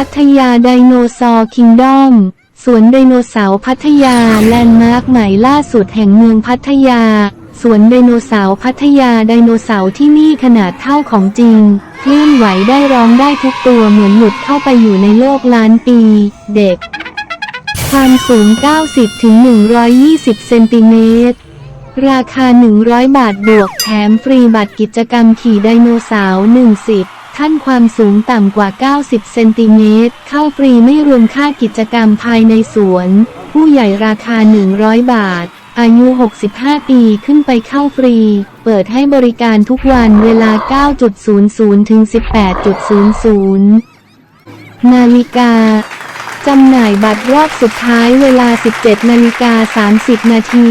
พัทยาไดโนเสาร์คิงดอมสวนไดโนเสาร์พัทยาแลนด์มาร์คใหม่ล่าสุดแห่งเมืองพัทยา สวนไดโนเสาร์พัทยาไดโนเสาร์ที่นี่ขนาดเท่าของจริงเคลื่อนไหวได้ร้องได้ทุกตัวเหมือนหลุดเข้าไปอยู่ในโลกล้านปี เด็ก ความสูง 90ถึง120 เซนติเมตรราคา 100 บาทบวกแถมฟรีบัตรกิจกรรมขี่ไดโนเสาร์10ท่านความสูงต่ำกว่า 90 เซนติเมตร เข้าฟรีไม่รวมค่ากิจกรรมภายในสวน ผู้ใหญ่ราคา 100 บาท อายุ 65 ปีขึ้นไปเข้าฟรี เปิดให้บริการทุกวันเวลา 9.00 ถึง 18.00 นาฬิกาจำหน่ายบัตรรอบสุดท้ายเวลา 17 นาฬิกา 30 นาที